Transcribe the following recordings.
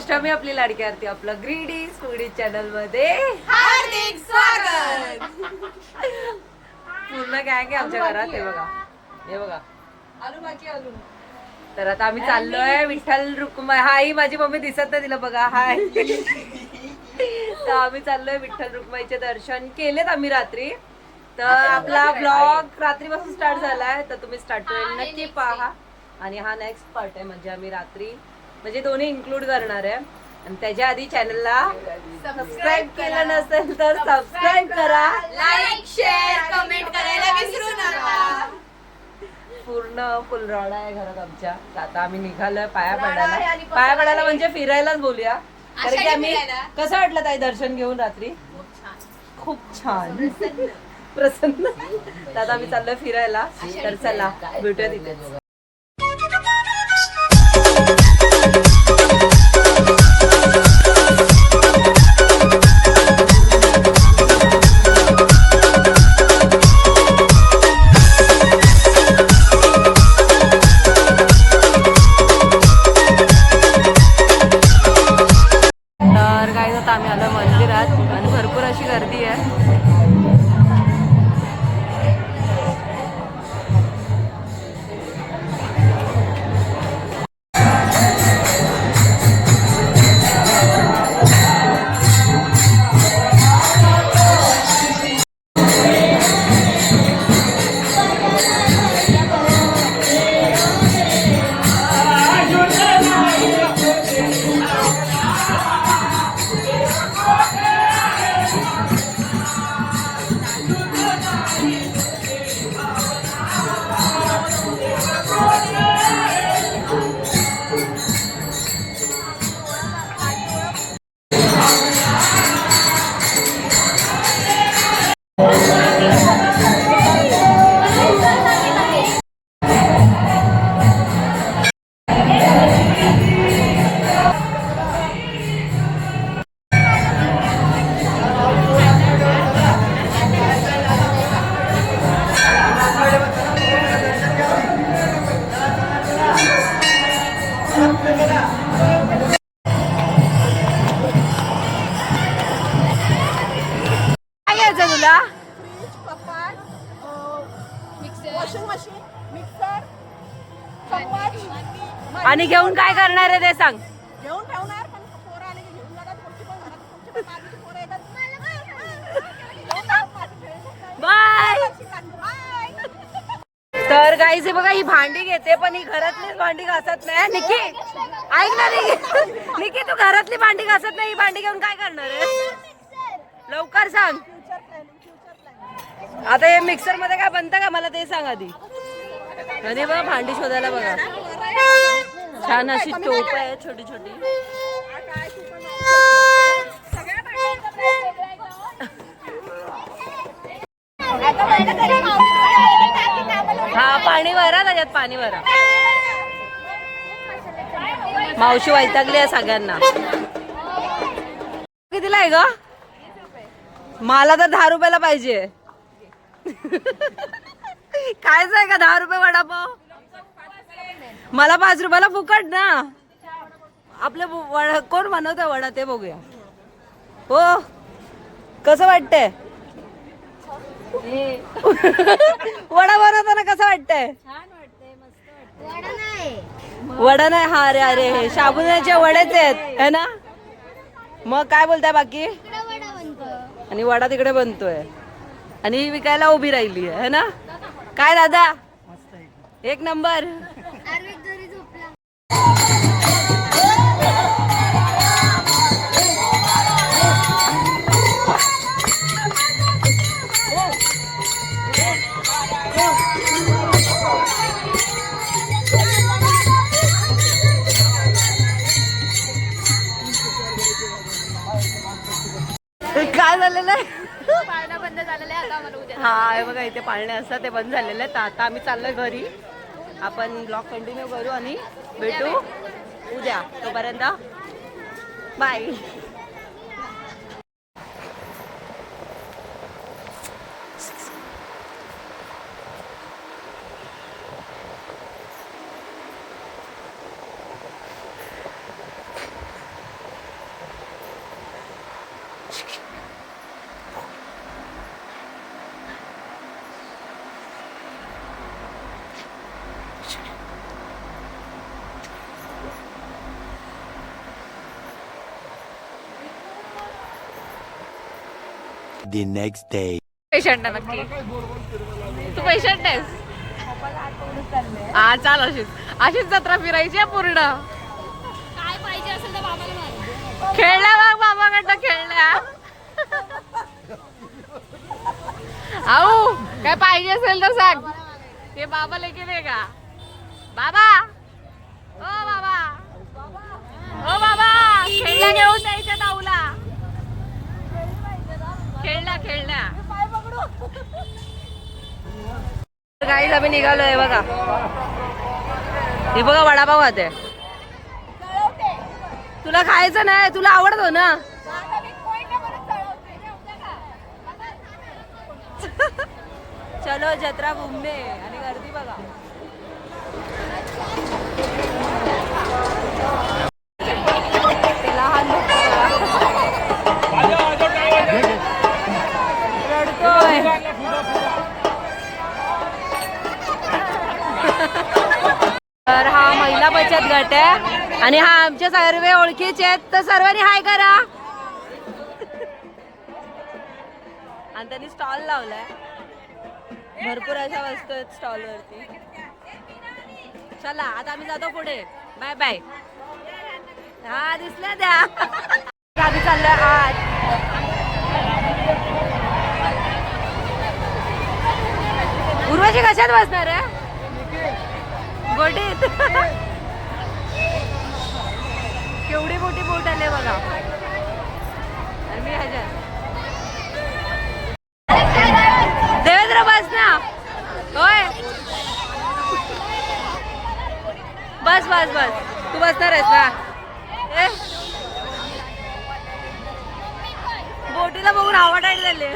नमस्कार महाराष्ट्र मी आपली लाडकी आरती आपलं ग्रीडी फूडी चॅनलमध्ये. हार्दिक स्वागत! पूर्ण गँग आहे आमच्या घरात हे बघा. हे बघा. आलू बाकी आलू तर आता आम्ही चाललोय विठ्ठल रुक्माई हाय माझी मम्मी दिसत नाही तिला बघा हाय. तर आम्ही चाललोय विठ्ठल रुक्माईचे दर्शन केलेत आम्ही रात्री. तर आपला ब्लॉग रात्रीपासून स्टार्ट झालाय. तर तुम्ही स्टार्ट नक्की पहा. आणि हा नेक्स्ट पार्ट आहे. म्हणजे आम्ही रात्री म्हणजे दोन्ही इन्क्लूड करणार आहे. आणि त्याच्या आधी चॅनलला सबस्क्राईब केलं नसेल तर सबस्क्राईब करा लाईक शेअर कमेंट करायला विसरू नका. पूर्ण फुल राडा आहे घरात आमच्या. तर आता आम्ही निघालोय पाया पडायला. पाया पडायला. म्हणजे फिरायलाच बोलूया. कारण की आम्ही. कसं वाटलं ताई दर्शन घेऊन रात्री? खूप छान. प्रसन्न. तर आता आम्ही चाललोय फिरायला. तर चला भेटूया तिथे आता आम्ही आलो मंदिरात. आणि भरपूर अशी गर्दी आहे. घेऊन काय करणार आहे ते सांग घेऊन ठेवणार पण पोरं आले की घेऊन जातात पुढची पण घरात पुढची पण मागची पोरं येतात घेऊन जातात, माझी खेळणी बाय. तर गाईज हे बघा ही भांडी घेते पण ही घरातलीच भांडी घासत नाही निकी ऐक ना निकी निकी तू घरातली भांडी घासत नाही ही भांडी घेऊन काय करणार आहे लवकर सांग. आता हे मिक्सरमध्ये काय बनतं का मला ते सांग आधी बघा भांडी शोधायला बघा छान अशी टोप आहे छोटी छोटी. हा पाणी भरा त्याच्यात पाणी भरा. मावशी वैतागली आहे सगळ्यांना. कितीला आहे ग? मला तर दहा रुपयाला पाहिजे. काय आहे का दहा रुपये वडापाव? मला पाच रुपयाला फुकट ना. आपले वडा कोण बनवतं वडा ते बघूया. हो. कसं वाटतंय? वडा बनवताना कसं वाटतंय? वडा नाही. हा अरे अरे हे साबुदाण्याचे वडेच आहेत. है ना? मग काय बोलताय बाकी? आणि वडा तिकडे बनतोय. आणि ही विकायला उभी राहिली आहे है ना? काय दादा? एक नंबर. झालेलं आहे पाळणा बंद झालेला आहे आता आम्हाला उद्या. हा हे बघा इथे पाळणे असतात ते बंद झालेले आहेत. तर आता आम्ही चाललोय घरी. आपण ब्लॉग कंटिन्यू करू आणि भेटू. उद्या तोपर्यंत. By the next day. Patient आहे नक्की. तू पेशंट आहेस? हा चाल अशीच अशीच जत्रा फिरायची आहे पूर्ण. काय पाहिजे असेल तर बाबाला मार खेळल्या मग बाबाकडनं खेळल्या. आऊ काय पाहिजे असेल तर सांग. हे बाबा लेके नाही का? बाबा ओ बाबा ओ बाबा खेळल्या घेऊन द्यायच्या ताऊला खेळल्या खेळल्या गाईज आम्ही निघालोय बघा. हे बघा वडापाव खाते. तुला खायचं नाही तुला आवडतो ना? चलो जत्रा घुमणे आणि गर्दी बघा. आहे आणि हा आमचे सर्व ओळखीचे आहेत. तर सर्वांनी हाय करा. आणि त्यांनी स्टॉल लावलाय. भरपूर अशा वस्तू आहेत स्टॉल वरती. चला आता आम्ही जातो पुढे. बाय बाय हा दिसल्या द्या आम्ही चाललोय आज उर्वशी कशात बसणार आहे? गोडीत केवढी मोठी बोट आले बघा. मी ह्याच्यात देवेंद्र बस ना. होय. बस बस बस. तू बसणार आहेस ना? ए? बोटीला बघून आवडायला झाले.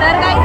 तर काही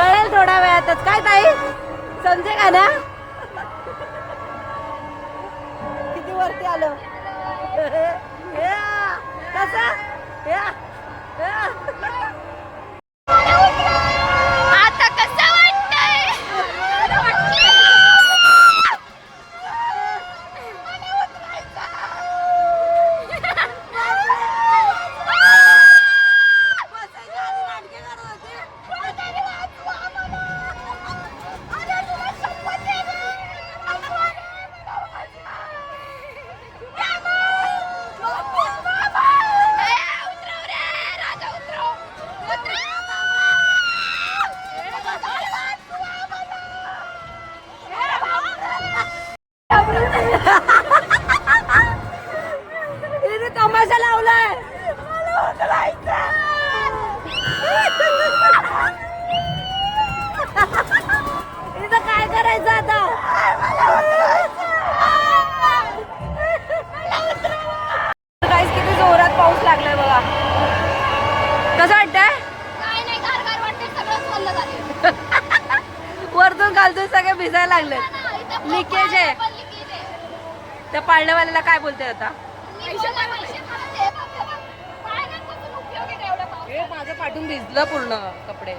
कळेल थोड्या वेळातच. काय ताई? समजे का ना? किती वरती आलो? या, कसं? सगळे भिजायला लागले Leakage आहे. त्या पाळण्यावाल्याला काय बोलते आता? हे माझं पाठून भिजलं पूर्ण कपडे.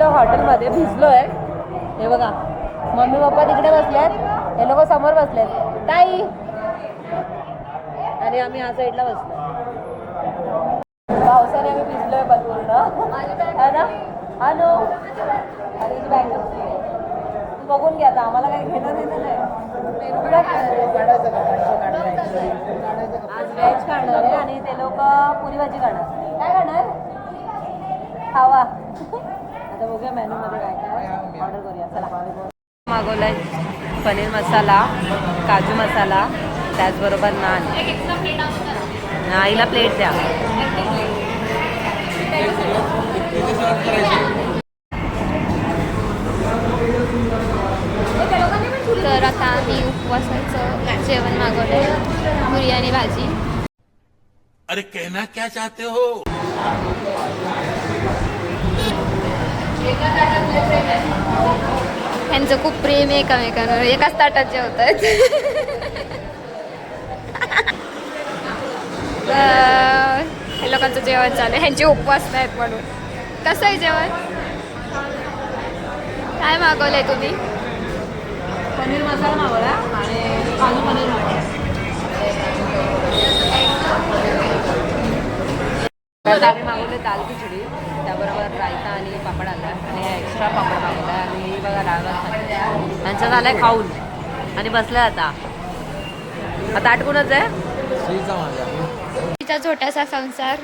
हॉटेलमध्ये भिजलोय. हे बघा. मम्मी पप्पा तिकडे बसल्यात. हे लोक समोर बसलेत ताई! आणि आम्ही ह्या साईडला बसलो. पावसाने आम्ही भिजलोय पण पूर्ण है ना? हॅलो आणि बॅग तू बघून घ्या आता. आम्हाला काही घेणं देणं नाही. आज व्हेज खाणार आहे आणि ते लोक पुरी भाजी खाणार. काय खाणार? खावा. आता बघूया मेनू मध्ये काय काय ऑर्डर करूया. चला. मागवलाय पनीर मसाला काजू मसाला त्याचबरोबर नान. आईला प्लेट द्या. तर आता आम्ही उपवासाचं जेवण मागवलंय पुरी आणि भाजी अरे कहना क्या चाहते हो? यांचं खूप प्रेम आहे एकामेकांवर. एकाच ताटात जेवत आहेत हे लोकांचं जेवण चालू ह्यांचे उपवास नाहीत म्हणून. कसं आहे जेवण? काय मागवलंय तुम्ही? पनीर मसाला मागवला आणि काजू पनीर मागवला. आम्ही मागवले दाल खिचडी त्याबरोबर रायता आणि पापड आला. आणि एक्स्ट्रा पापड मागवला आणि ही बघा डाळ. त्यांचं झालंय खाऊन. आणि बसलाय आता. आता आटकूनच आहे? तिचा छोटासा संसार.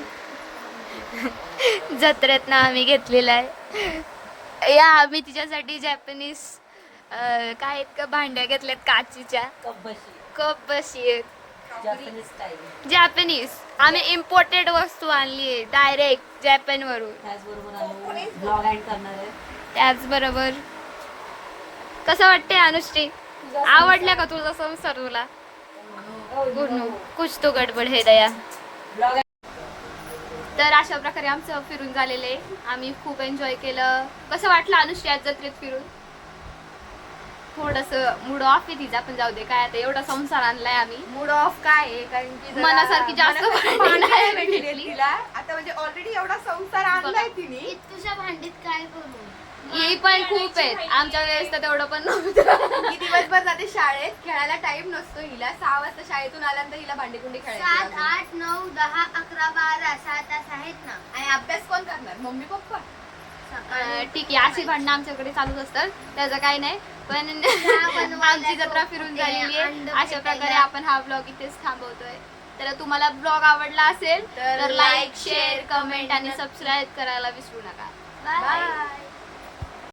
जत्रेत ना आम्ही घेतलेला आहे. या आम्ही तिच्यासाठी जॅपनीज काय आहेत का भांड्या घेतल्यात काचीच्या. कप बशी आहेत. जॅपनीज आम्ही इम्पोर्टेड वस्तू आणली आहे डायरेक्ट जॅपन वरून. त्याचबरोबर कसं वाटते अनुश्री आवडल्या का तुझा संसार तुला? गुन्नू कुछ तो गडबड हे दया. तर अशा प्रकारे आमचं फिरून झालेलं आहे. आम्ही खूप एन्जॉय केलं. कसं वाटलं आज जत्रेत फिरून? थोडस मूड ऑफ आहे तिचा पण जाऊ दे काय आता एवढा संसार आणलाय आम्ही. मूड ऑफ काय आहे? कारण की जरा मनासारखी जास्त मनासारखी भांडी भांडी नाही भेटली भेटली. तिला. आता म्हणजे ऑलरेडी एवढा संसार आणलाय तिने. तुझ्या भांडीत काय करू? ही पण खूप आहेत. आमच्या वेळेस तर तेवढं पण नव्हतं. ही दिवसभर जाते शाळेत. खेळायला टाइम नसतो हिला. सहा वाजता शाळेतून आल्यानंतर हिला भांडीकुंडी सात आठ नऊ दहा अकरा बारा सहा तास आहेत ना. आणि अभ्यास कोण करणार? Mummy papa. अं, ठीक आहे. अशी भांडणं आमच्याकडे चालूच असतात. त्याचं काही नाही. पण आमची जत्रा फिरून झालेली आहे. अशा प्रकारे. आपण हा ब्लॉग इथेच थांबवतोय. तर तुम्हाला ब्लॉग आवडला असेल तर तर like, like share share, comment आणि सबस्क्राईब करायला विसरू नका. बाय